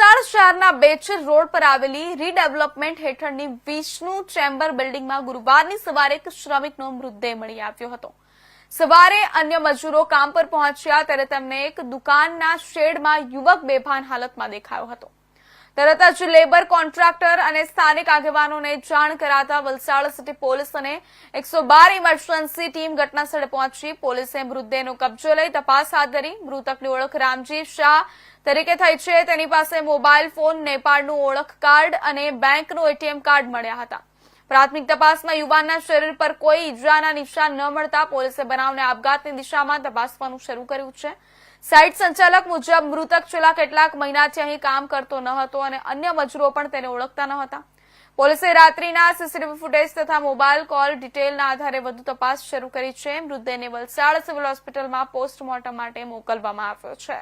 વલસાડ શહેરના બેચર રોડ પર આવેલી રીડેવલપમેન્ટ હેઠળની વિષ્ણુ ચેમ્બર બિલ્ડિંગમાં ગુરુવારની સવારે એક શ્રમિકનો મૃતદેહ મળી આવ્યો હતો. સવારે અન્ય મજૂરો કામ પર પહોંચ્યા ત્યારે તેમને એક દુકાનના શેડમાં યુવક બેભાન હાલતમાં દેખાયો હતો. તરત જ લેબર કોન્ટ્રાક્ટર અને સ્થાનિક આગેવાનોને જાણ કરાતા વલસાડ સિટી પોલીસ અને એકસો બાર ઇમરજન્સી ટીમ ઘટના સ્થળે પહોંચી. પોલીસે મૃતદેહનો કબજો લઈ તપાસ હાથ ધરી. મૃતકની ઓળખ રામજી શાહ તરીકે થઈ છે. તેની પાસે મોબાઈલ ફોન, નેપાળનું ઓળખ કાર્ડ અને બેંકનું એટીએમ કાર્ડ મળ્યા હતા. પ્રાથમિક તપાસમાં યુવાનના શરીર પર કોઈ ઈજાના નિશાન ન મળતા પોલીસે બનાવને આપઘાતની દિશામાં તપાસવાનું શરૂ કર્યું છે. સાઇટ સંચાલક મુજબ મૃતક છેલ્લા કેટલાક મહિનાથી અહીં કામ કરતો ન હતો અને અન્ય મજૂરો પણ તેને ઓળખતા ન હતા. પોલીસે રાત્રિના સીસીટીવી ફૂટેજ તથા મોબાઈલ કોલ ડિટેલના આધારે વધુ તપાસ શરૂ કરી છે. મૃતદેહને વલસાડ સિવિલ હોસ્પિટલમાં પોસ્ટમોર્ટમ માટે મોકલવામાં આવ્યો છે.